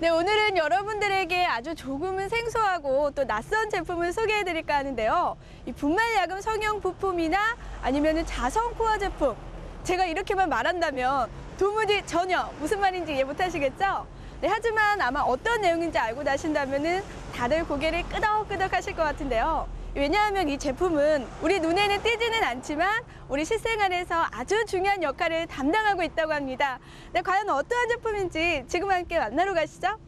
네, 오늘은 여러분들에게 아주 조금은 생소하고 또 낯선 제품을 소개해 드릴까 하는데요. 이 분말야금 성형 부품이나 아니면 자성 코어 제품. 제가 이렇게만 말한다면 도무지 전혀 무슨 말인지 이해 못 하시겠죠? 네, 하지만 아마 어떤 내용인지 알고 나신다면 은 다들 고개를 끄덕끄덕 하실 것 같은데요. 왜냐하면 이 제품은 우리 눈에는 띄지는 않지만 우리 실생활에서 아주 중요한 역할을 담당하고 있다고 합니다. 네, 과연 어떠한 제품인지 지금 함께 만나러 가시죠.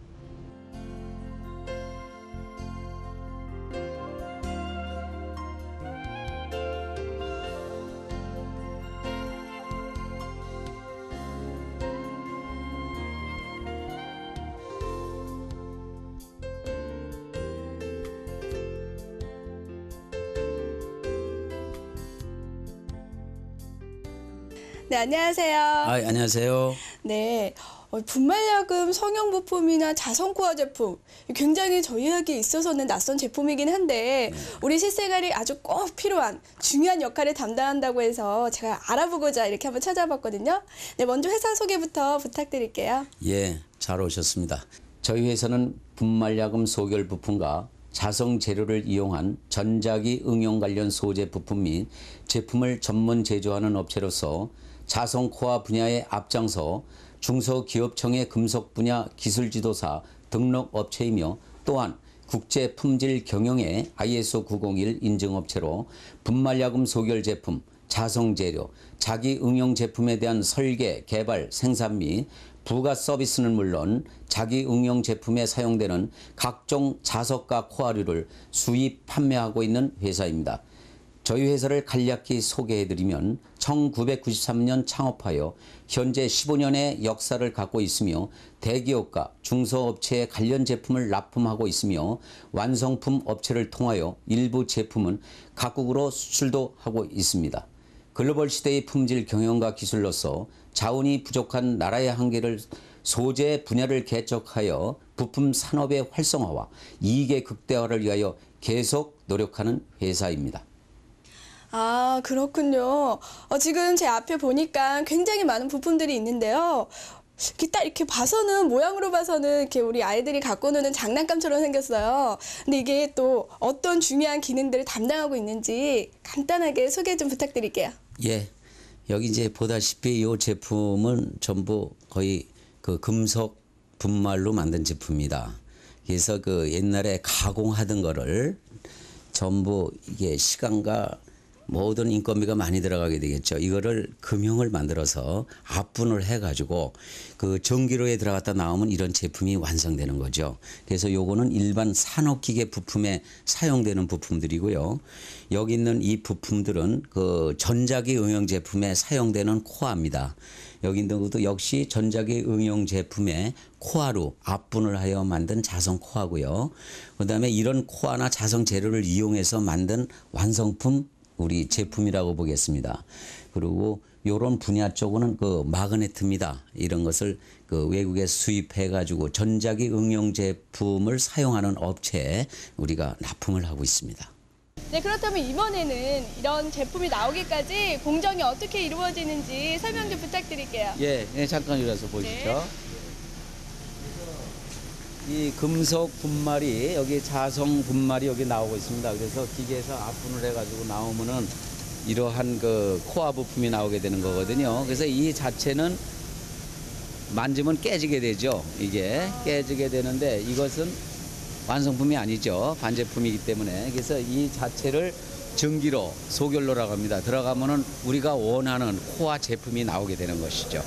네, 안녕하세요. 아, 안녕하세요. 네. 어, 분말야금 성형 부품이나 자성 코어 제품 굉장히 저희에게 있어서는 낯선 제품이긴 한데 우리 실생활이 아주 꼭 필요한 중요한 역할을 담당한다고 해서 제가 알아보고자 이렇게 한번 찾아봤거든요. 네, 먼저 회사 소개부터 부탁드릴게요. 예, 잘 오셨습니다. 저희 회사는 분말야금 소결 부품과 자성 재료를 이용한 전자기 응용 관련 소재 부품 및 제품을 전문 제조하는 업체로서 자성 코아 분야의 앞장서 중소기업청의 금속 분야 기술 지도사 등록 업체이며 또한 국제 품질 경영의 ISO 901 인증 업체로 분말야금 소결 제품, 자성 재료, 자기 응용 제품에 대한 설계, 개발, 생산 및 부가 서비스는 물론 자기 응용 제품에 사용되는 각종 자석과 코아류를 수입 판매하고 있는 회사입니다. 저희 회사를 간략히 소개해드리면 1993년 창업하여 현재 15년의 역사를 갖고 있으며 대기업과 중소업체의 관련 제품을 납품하고 있으며 완성품 업체를 통하여 일부 제품은 각국으로 수출도 하고 있습니다. 글로벌 시대의 품질 경영과 기술로서 자원이 부족한 나라의 한계를 소재 분야를 개척하여 부품 산업의 활성화와 이익의 극대화를 위하여 계속 노력하는 회사입니다. 아, 그렇군요. 어, 지금 제 앞에 보니까 굉장히 많은 부품들이 있는데요. 이렇게 딱 이렇게 봐서는 모양으로 봐서는 이렇게 우리 아이들이 갖고 노는 장난감처럼 생겼어요. 근데 이게 또 어떤 중요한 기능들을 담당하고 있는지 간단하게 소개 좀 부탁드릴게요. 예. 여기 이제 보다시피 이 제품은 전부 거의 그 금속 분말로 만든 제품입니다. 그래서 그 옛날에 가공하던 거를 전부 이게 시간과 모든 인건비가 많이 들어가게 되겠죠. 이거를 금형을 만들어서 압분을 해가지고 그 전기로에 들어갔다 나오면 이런 제품이 완성되는 거죠. 그래서 요거는 일반 산업기계 부품에 사용되는 부품들이고요. 여기 있는 이 부품들은 그 전자기 응용 제품에 사용되는 코아입니다. 여기 있는 것도 역시 전자기 응용 제품에 코아로 압분을 하여 만든 자성 코아고요. 그 다음에 이런 코아나 자성 재료를 이용해서 만든 완성품 우리 제품이라고 보겠습니다. 그리고 요런 분야 쪽은 그 마그네트입니다. 이런 것을 그 외국에 수입해 가지고 전자기 응용 제품을 사용하는 업체에 우리가 납품을 하고 있습니다. 네, 그렇다면 이번에는 이런 제품이 나오기까지 공정이 어떻게 이루어지는지 설명 좀 부탁드릴게요. 예, 예 잠깐 일어서 보시죠. 이 금속 분말이 여기 자성 분말이 여기 나오고 있습니다. 그래서 기계에서 압분을 해가지고 나오면은 이러한 그 코아 부품이 나오게 되는 거거든요. 그래서 이 자체는 만지면 깨지게 되죠. 이게 깨지게 되는데 이것은 완성품이 아니죠. 반제품이기 때문에. 그래서 이 자체를 전기로 소결로라고 합니다. 들어가면은 우리가 원하는 코아 제품이 나오게 되는 것이죠.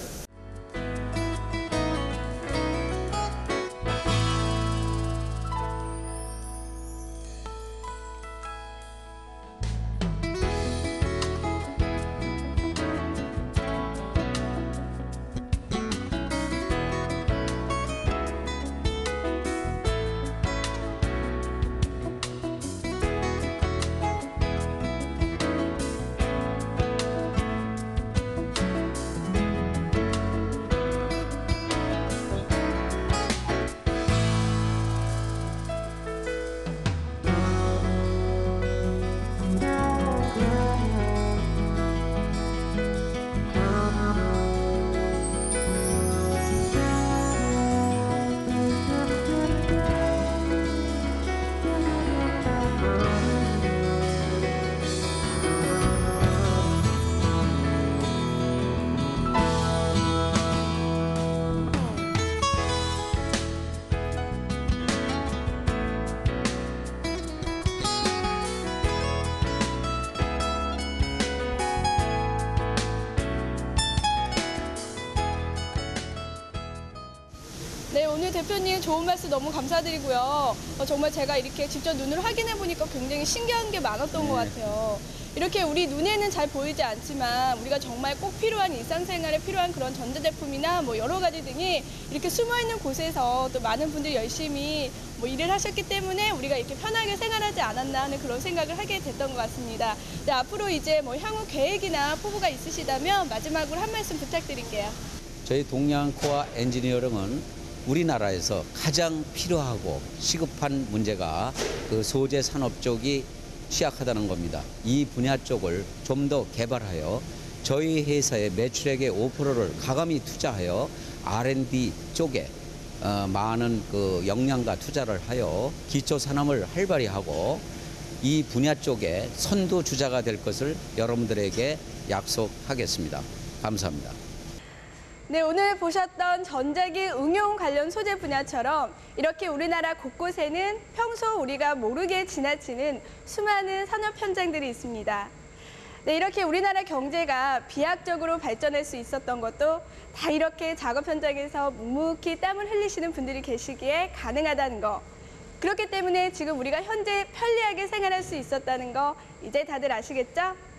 대표님 좋은 말씀 너무 감사드리고요. 어, 정말 제가 이렇게 직접 눈으로 확인해 보니까 굉장히 신기한 게 많았던 것 같아요. 이렇게 우리 눈에는 잘 보이지 않지만 우리가 정말 꼭 필요한 일상생활에 필요한 그런 전자제품이나 뭐 여러 가지 등이 이렇게 숨어 있는 곳에서 또 많은 분들이 열심히 뭐 일을 하셨기 때문에 우리가 이렇게 편하게 생활하지 않았나 하는 그런 생각을 하게 됐던 것 같습니다. 네, 앞으로 이제 뭐 향후 계획이나 포부가 있으시다면 마지막으로 한 말씀 부탁드릴게요. 저희 동양코아 엔지니어링은 우리나라에서 가장 필요하고 시급한 문제가 그 소재 산업 쪽이 취약하다는 겁니다. 이 분야 쪽을 좀 더 개발하여 저희 회사의 매출액의 5%를 가감히 투자하여 R&D 쪽에 어, 많은 그 역량과 투자를 하여 기초 산업을 활발히 하고 이 분야 쪽에 선도 주자가 될 것을 여러분들에게 약속하겠습니다. 감사합니다. 네, 오늘 보셨던 전자기 응용 관련 소재 분야처럼 이렇게 우리나라 곳곳에는 평소 우리가 모르게 지나치는 수많은 산업 현장들이 있습니다. 네, 이렇게 우리나라 경제가 비약적으로 발전할 수 있었던 것도 다 이렇게 작업 현장에서 묵묵히 땀을 흘리시는 분들이 계시기에 가능하다는 거. 그렇기 때문에 지금 우리가 현재 편리하게 생활할 수 있었다는 거 이제 다들 아시겠죠?